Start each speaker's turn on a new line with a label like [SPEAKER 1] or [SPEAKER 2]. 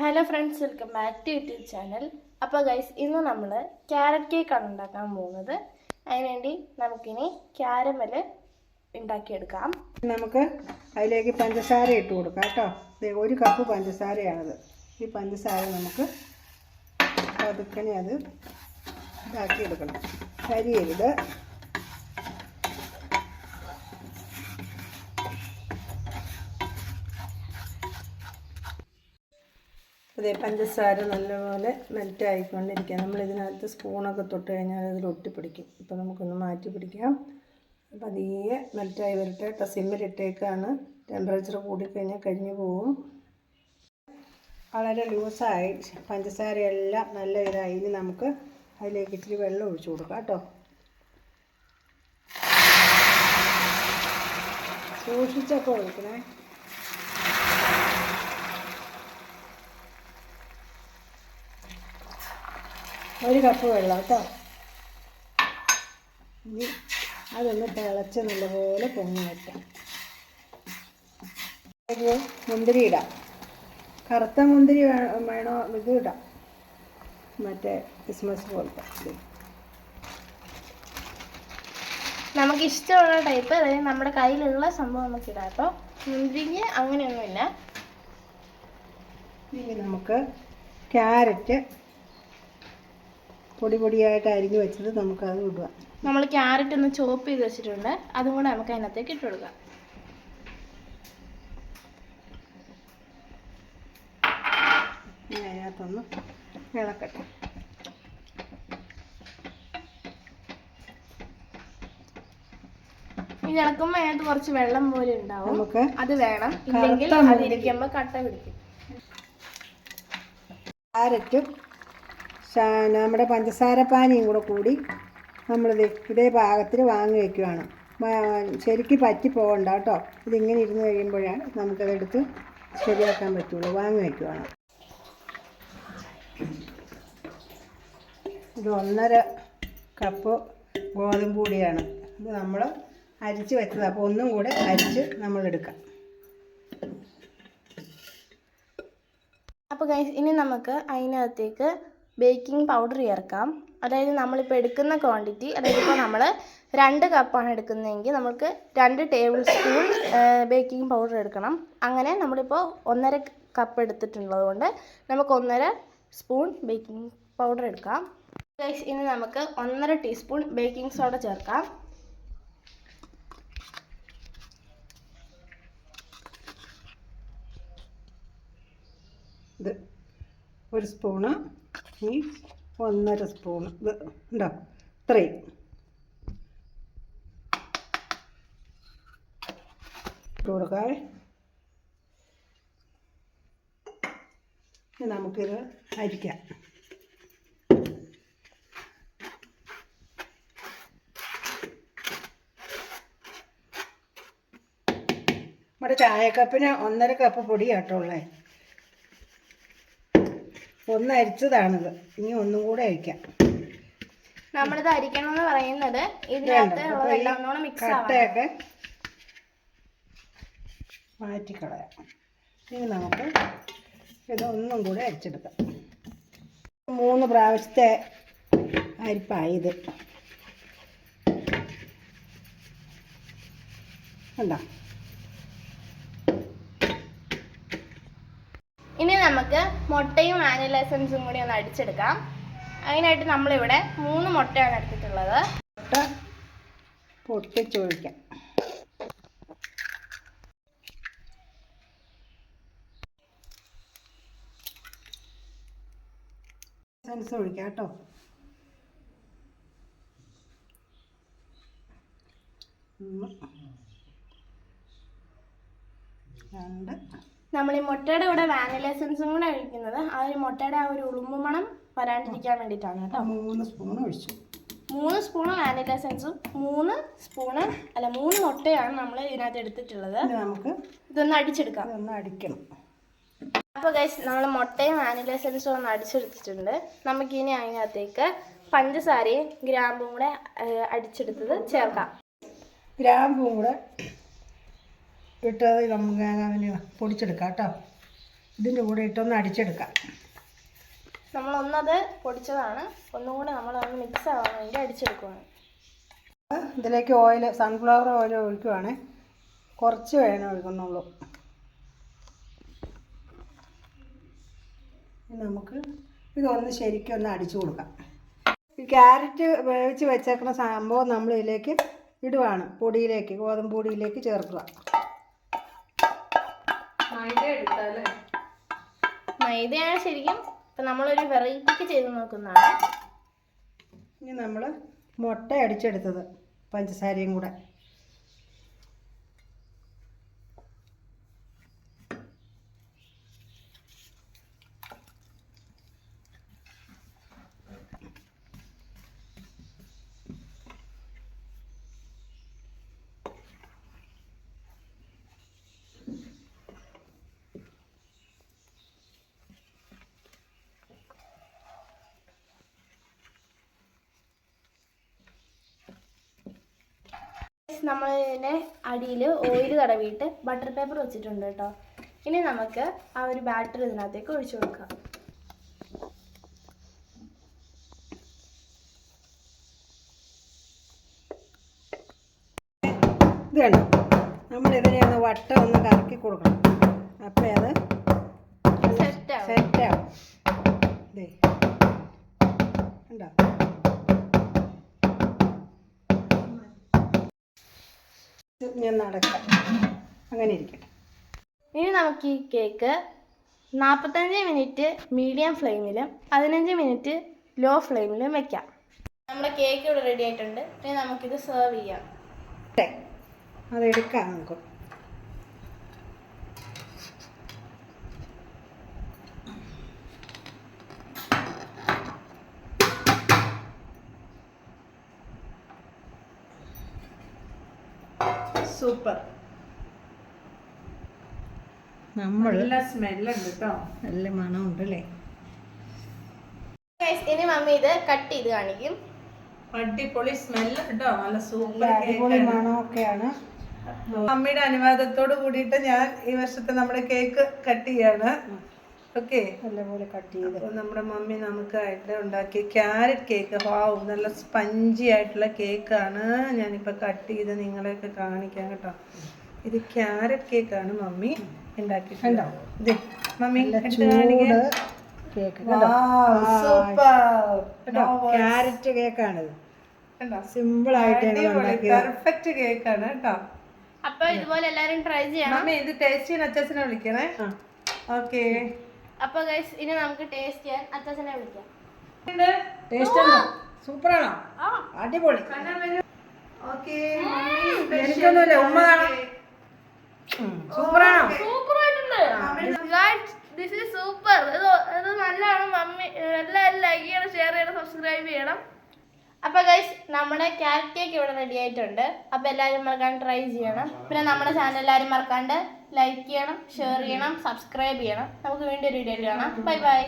[SPEAKER 1] Hello friends welcome back to YouTube channel അപ്പോൾ guys ഇന്ന് നമ്മൾ ക്യാരറ്റ് കേക്കാണ് ഉണ്ടാക്കാൻ പോകുന്നത്. അതിനുവേണ്ടി നമുക്കിനി ക്യാരമൽ ഉണ്ടാക്കിയെടുക്കാം.
[SPEAKER 2] നമുക്ക് അതിലേക്ക് പഞ്ചസാര ഇട്ട് കൊടുക്കാം കേട്ടോ. ഒരു കപ്പ് പഞ്ചസാരയാണത്. ഈ പഞ്ചസാര നമുക്ക് പതുക്കനെ അത് ഇതാക്കിയെടുക്കണം. കരിയരുത്. അതെ പഞ്ചസാര നല്ലപോലെ മെൽറ്റ് ആയിക്കൊണ്ടിരിക്കുക നമ്മൾ ഇതിനകത്ത് സ്പൂണൊക്കെ തൊട്ട് കഴിഞ്ഞാൽ അതിൽ ഒട്ടിപ്പിടിക്കും. ഇപ്പോൾ നമുക്കൊന്ന് മാറ്റി പിടിക്കാം. പതിയെ മെൽറ്റായി വരട്ടെ. കേട്ടോ സിമ്മിലിട്ടേക്കാണ് ടെമ്പറേച്ചർ കൂടിക്കഴിഞ്ഞാൽ കഴിഞ്ഞു പോവും. വളരെ ലൂസായി. പഞ്ചസാരയെല്ലാം നല്ല ഇതായി. ഇനി നമുക്ക് അതിലേക്ക് ഇച്ചിരി വെള്ളം ഒഴിച്ചു കൊടുക്കാം കേട്ടോ. സൂക്ഷിച്ചൊക്കെ ഒഴിക്കണേ. ഒരു കപ്പ് വെള്ളം കേട്ടോ. ഇനി അതൊന്ന് തിളച്ച് നല്ലപോലെ പൊങ്ങി വെക്കാം മുന്തിരി ഇടാം. കറുത്ത മുന്തിരി വേണോ? ഇത് ഇടാം. മറ്റേ ക്രിസ്മസ് പോലത്തെ
[SPEAKER 1] നമുക്ക് ഇഷ്ടമുള്ള ടൈപ്പ് അതായത് നമ്മുടെ കയ്യിലുള്ള സംഭവം നമുക്ക് ഇടാം അപ്പോൾ മുന്തിരിങ്ങ് അങ്ങനെയൊന്നുമില്ല.
[SPEAKER 2] ഇനി നമുക്ക് ക്യാരറ്റ് പൊടി പൊടിയായിട്ട് അരിഞ്ഞ് വെച്ചത് നമുക്കത് ഇടുക.
[SPEAKER 1] നമ്മൾ ക്യാരറ്റ് ഒന്ന് ചോപ്പ് ചെയ്ത് വെച്ചിട്ടുണ്ട്. അതും കൂടെ നമുക്ക് അതിനകത്തേക്ക് ഇട്ട് കൊടുക്കാം.
[SPEAKER 2] അതിനകത്തൊന്ന് ഇളക്കട്ടെ.
[SPEAKER 1] ഇളക്കുമ്പോൾ അതിനകത്ത് കുറച്ച് വെള്ളം പോലെ ഉണ്ടാവും.
[SPEAKER 2] നമുക്ക്
[SPEAKER 1] അത് വേണം. ഇല്ലെങ്കിൽ അതിരിക്കുമ്പോൾ കട്ട പിടിക്കും.
[SPEAKER 2] ക്യാരറ്റും നമ്മുടെ പഞ്ചസാര പാനിയും കൂടെ കൂടി നമ്മളിത് ഇതേ പാകത്തിൽ വാങ്ങി വയ്ക്കുവാണ്. ശരിക്കും പറ്റി പോകണ്ട കേട്ടോ. ഇതിങ്ങനെ ഇരുന്ന് കഴിയുമ്പോഴാണ് നമുക്കതെടുത്ത് ശരിയാക്കാൻ പറ്റുള്ളൂ. വാങ്ങി വയ്ക്കുവാണ്. ഇത് ഒന്നര കപ്പ് ഗോതമ്പ് പൊടിയാണ്. ഇത് നമ്മൾ അരിച്ച് വെച്ചത്. അപ്പോൾ ഒന്നും കൂടെ അരിച്ച് നമ്മളെടുക്കാം.
[SPEAKER 1] അപ്പോൾ ഗൈസ് ഇനി നമുക്ക് അതിനകത്തേക്ക് ബേക്കിംഗ് പൗഡർ ചേർക്കാം. അതായത് നമ്മളിപ്പോൾ എടുക്കുന്ന ക്വാണ്ടിറ്റി അതായത് ഇപ്പോൾ നമ്മൾ രണ്ട് കപ്പാണ് എടുക്കുന്നതെങ്കിൽ നമുക്ക് രണ്ട് ടേബിൾ സ്പൂൺ ബേക്കിംഗ് പൗഡർ എടുക്കണം. അങ്ങനെ നമ്മളിപ്പോൾ ഒന്നര കപ്പ് എടുത്തിട്ടുള്ളത് കൊണ്ട് നമുക്ക് ഒന്നര സ്പൂൺ ബേക്കിംഗ് പൗഡർ എടുക്കാം. ഇനി നമുക്ക് ഒന്നര ടീസ്പൂൺ ബേക്കിംഗ് സോഡ ചേർക്കാം.
[SPEAKER 2] ഇത് ഒരു സ്പൂണ് ഈ ഒന്നര സ്പൂൺ. ഇത് ഉണ്ടോ ഇത്രയും. ഇട്ട് ഇനി നമുക്കിത് അരിക്കാം. നമ്മുടെ ചായക്കപ്പിന് ഒന്നര കപ്പ് പൊടിയാട്ടോ ഒന്ന് അരിച്ചതാണിത്. ഇനി ഒന്നും കൂടെ അരിക്കാം.
[SPEAKER 1] നമ്മളിത് അരിക്കണം എന്ന് പറയുന്നത് ഇതിനകത്ത് മിക്സ്
[SPEAKER 2] കട്ടയൊക്കെ മാറ്റിക്കളയാം. ഇനി നമുക്ക് ഇതൊന്നും കൂടെ അരിച്ചെടുക്കാം. മൂന്ന് പ്രാവശ്യത്തെ അരിപ്പായി ഇത്. കണ്ടോ?
[SPEAKER 1] ഇനി നമുക്ക് മുട്ടയും ആനലൈസൻസും കൂടി ഒന്ന് അടിച്ചെടുക്കാം. അതിനായിട്ട് നമ്മളിവിടെ മൂന്ന് മുട്ടയാണ് എടുത്തിട്ടുള്ളത്.
[SPEAKER 2] മുട്ട പൊട്ടിച്ചൊഴിക്കാം എസൻസ് രണ്ട്.
[SPEAKER 1] നമ്മൾ ഈ മുട്ടയുടെ കൂടെ വാനില എസൻസും കൂടെ ഒഴിക്കുന്നത് ആ ഒരു മുട്ടയുടെ ആ ഒരു ഉളുമ്പ് മണം വരാണ്ടിരിക്കാൻ വേണ്ടിയിട്ടാണ് കേട്ടോ.
[SPEAKER 2] മൂന്ന് സ്പൂൺ ഒഴിച്ചു.
[SPEAKER 1] മൂന്ന് സ്പൂണ് വാനില എസൻസും മൂന്ന് സ്പൂണ് അല്ല മൂന്ന് മുട്ടയാണ് നമ്മൾ ഇതിനകത്ത് എടുത്തിട്ടുള്ളത്.
[SPEAKER 2] നമുക്ക്
[SPEAKER 1] ഇതൊന്ന് അടിച്ചെടുക്കാം.
[SPEAKER 2] ഇതൊന്ന് അടിക്കണം.
[SPEAKER 1] അപ്പോൾ ഗൈസ് നമ്മൾ മുട്ടയും വാനില എസൻസും ഒന്ന് അടിച്ചെടുത്തിട്ടുണ്ട്. നമുക്കിനി അതിനകത്തേക്ക് പഞ്ചസാരയും ഗ്രാമ്പും കൂടെ അടിച്ചെടുത്തത് ചേർക്കാം.
[SPEAKER 2] ഗ്രാമ്പും കൂടെ ഇട്ടത് നമുക്ക് അതിന് പൊടിച്ചെടുക്കാം കേട്ടോ. ഇതിന്റെ കൂടെ ഇട്ടൊന്ന് അടിച്ചെടുക്കാം.
[SPEAKER 1] നമ്മളൊന്നത് പൊടിച്ചതാണ്. ഒന്നും കൂടെ നമ്മളതൊന്ന് മിക്സ് ആവാൻ വേണ്ടി അടിച്ചെടുക്കുവാണ്.
[SPEAKER 2] ഇതിലേക്ക് ഓയിൽ സൺഫ്ലവർ ഓയിൽ ഒഴിക്കുവാണ്. കുറച്ച് വേണം ഒഴിക്കുന്നുള്ളൂ. നമുക്ക് ഇതൊന്ന് ശരിക്കും ഒന്ന് അടിച്ചു കൊടുക്കാം. ഈ ക്യാരറ്റ് വേവിച്ച് വെച്ചേക്കുന്ന സംഭവം നമ്മൾ ഇതിലേക്ക് ഇടുവാണ്. പൊടിയിലേക്ക് ഗോതമ്പ് പൊടിയിലേക്ക് ചേർക്കുക.
[SPEAKER 1] മൈദയാണ് ശരിക്കും. ഇപ്പം നമ്മളൊരു വെറൈറ്റിക്ക് ചെയ്ത് നോക്കുന്നതാണ്.
[SPEAKER 2] ഇനി നമ്മൾ മുട്ട അടിച്ചെടുത്തത് പഞ്ചസാരയും കൂടെ.
[SPEAKER 1] നമ്മൾ ഇതിന്റെ അടിയിൽ ഓയിൽ തടവിയിട്ട് ബട്ടർ പേപ്പർ വെച്ചിട്ടുണ്ട് കേട്ടോ. ഇനി നമുക്ക് ആ ഒരു ബാറ്റർ ഇതിനകത്തേക്ക് ഒഴിച്ചു കൊടുക്കാം.
[SPEAKER 2] ഇത് കണ്ടോ? നമ്മൾ ഇതിനെ ഒന്ന് വട്ടം ഒന്ന് കറക്കി കൊടുക്കണം. അപ്പോൾ അത്
[SPEAKER 1] സെറ്റ് ആവും.
[SPEAKER 2] സെറ്റാവും ദേ. ഉണ്ടോ ഞാൻ നടക്കാം. അങ്ങനെ ഇരിക്കട്ടെ.
[SPEAKER 1] ഇനി നമുക്ക് ഈ കേക്ക് നാൽപ്പത്തഞ്ച് മിനിറ്റ് മീഡിയം ഫ്ലെയിമിലും പതിനഞ്ച് മിനിറ്റ് ലോ ഫ്ലെയിമിലും വെക്കാം. നമ്മുടെ കേക്ക് ഇവിടെ റെഡി ആയിട്ടുണ്ട്. ഇനി നമുക്കിത് സെർവ് ചെയ്യാം.
[SPEAKER 2] അതെടുക്കാം അത് നമുക്ക്.
[SPEAKER 3] സൂപ്പർ.
[SPEAKER 2] നമ്മൾ
[SPEAKER 3] നല്ല സ്മെല്ലുണ്ട് കേട്ടോ
[SPEAKER 2] നല്ല മണമുണ്ട് അല്ലേ
[SPEAKER 1] ഇനി മമ്മി ഇത് കട്ട് ചെയ്ത് കാണിക്കും.
[SPEAKER 3] അടിപൊളി സ്മെല്ല് കേട്ടോ നല്ല സൂപ്പർ
[SPEAKER 2] അടിപൊളി മണമൊക്കെയാണ്.
[SPEAKER 3] അമ്മയുടെ അനുവാദത്തോട് കൂടിയിട്ട് ഞാൻ ഈ വർഷത്തെ നമ്മുടെ കേക്ക് കട്ട് ചെയ്യാണ്. ഓക്കെ.
[SPEAKER 2] നല്ലപോലെ കട്ട് ചെയ്ത്.
[SPEAKER 3] അപ്പോൾ നമ്മുടെ മമ്മി നമുക്കായിട്ട് ഉണ്ടാക്കിയ ക്യാരറ്റ് കേക്ക്. ഹാവ് നല്ല സ്പഞ്ചി ആയിട്ടുള്ള കേക്കാണ് ഞാനിപ്പോൾ കട്ട് ചെയ്ത് നിങ്ങളെയൊക്കെ കാണിക്കാം കേട്ടോ. ഇത് ക്യാരറ്റ് കേക്കാണ് മമ്മി ഉണ്ടാക്കിയിട്ടുണ്ടോ ഇതേ മമ്മി
[SPEAKER 2] ക്യാരറ്റ് കേക്കാണിത്. സിമ്പിൾ ആയിട്ട്
[SPEAKER 3] പെർഫെക്റ്റ് കേക്കാണ് കേട്ടോ.
[SPEAKER 1] അപ്പൊ ഇതുപോലെ എല്ലാരും ട്രൈ ചെയ്യണം
[SPEAKER 3] മമ്മി ഇത് ടേസ്റ്റ് ചെയ്യാൻ അച്ഛനെ വിളിക്കണേ. ഓക്കെ
[SPEAKER 1] അപ്പൊ ഗൈസ് ഇനി നമുക്ക് ടേസ്റ്റ് ചെയ്യാൻ അച്ചാച്ചനെ വിളിക്കാം.
[SPEAKER 2] ടേസ്റ്റ് സൂപ്പറാണോ? അടിപൊളി.
[SPEAKER 3] ഓക്കെ
[SPEAKER 2] എനിക്കൊന്നുമില്ല ഉമ്മ കാണാം. സൂപ്പറാണോ?
[SPEAKER 1] സൂപ്പർ ആയിട്ടുണ്ട് ദിസ് ഈസ് സൂപ്പർ ഇത് ഇത് നല്ലതാണ് മമ്മി. എല്ലാവരും ലൈക്ക് ചെയ്യണം ഷെയർ ചെയ്യണം സബ്സ്ക്രൈബ് ചെയ്യണം. അപ്പോൾ ഗൈസ് നമ്മുടെ ക്യാരറ്റ് കേക്ക് ഇവിടെ റെഡി ആയിട്ടുണ്ട്. അപ്പോൾ എല്ലാവരും മറക്കാണ്ട് ട്രൈ ചെയ്യണം. പിന്നെ നമ്മുടെ ചാനൽ എല്ലാവരും മറക്കാണ്ട് ലൈക്ക് ചെയ്യണം ഷെയർ ചെയ്യണം സബ്സ്ക്രൈബ് ചെയ്യണം. നമുക്ക് വീണ്ടും ഒരു വീഡിയോ കാണാം. Bye bye